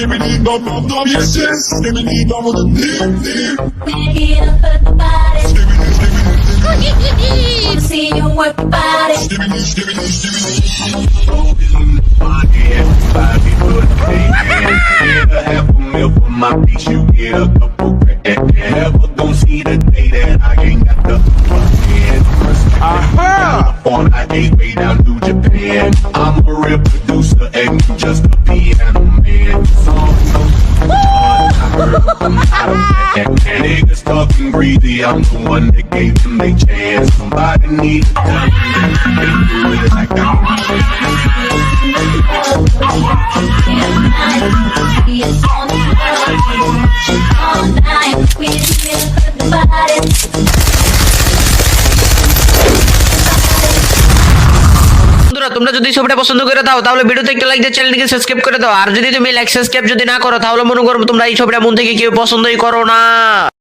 Dom, dom, dom, yes, yes. Give me the dom with the dip, dip. Get up at the body. Give me this, give me this, give me this. Wanna see you work your body. Give me this, give me this, give me this. Bobby put Get a half a mil for my piece, you get a couple grand. Never gon' see the day that I ain't got the fucking Aha! On I eight way down to Japan. I'm a real producer and you just a piano man. Talking greedy, I'm the one that gave them a chance. Somebody need to tell that they do it like I It's on the. All night. We get up at the body. বন্ধুরা তোমরা যদি ছবিটা পছন্দ করে দাও তাহলে ভিডিওতে একটা লাইক দিয়ে চ্যানেলটিকে সাবস্ক্রাইব করে দাও আর যদি তুমি লাইক সাবস্ক্রাইব যদি না করো তাহলে মনে করো তোমরা এই ছবিটা মন থেকে কেউ পছন্দই করো না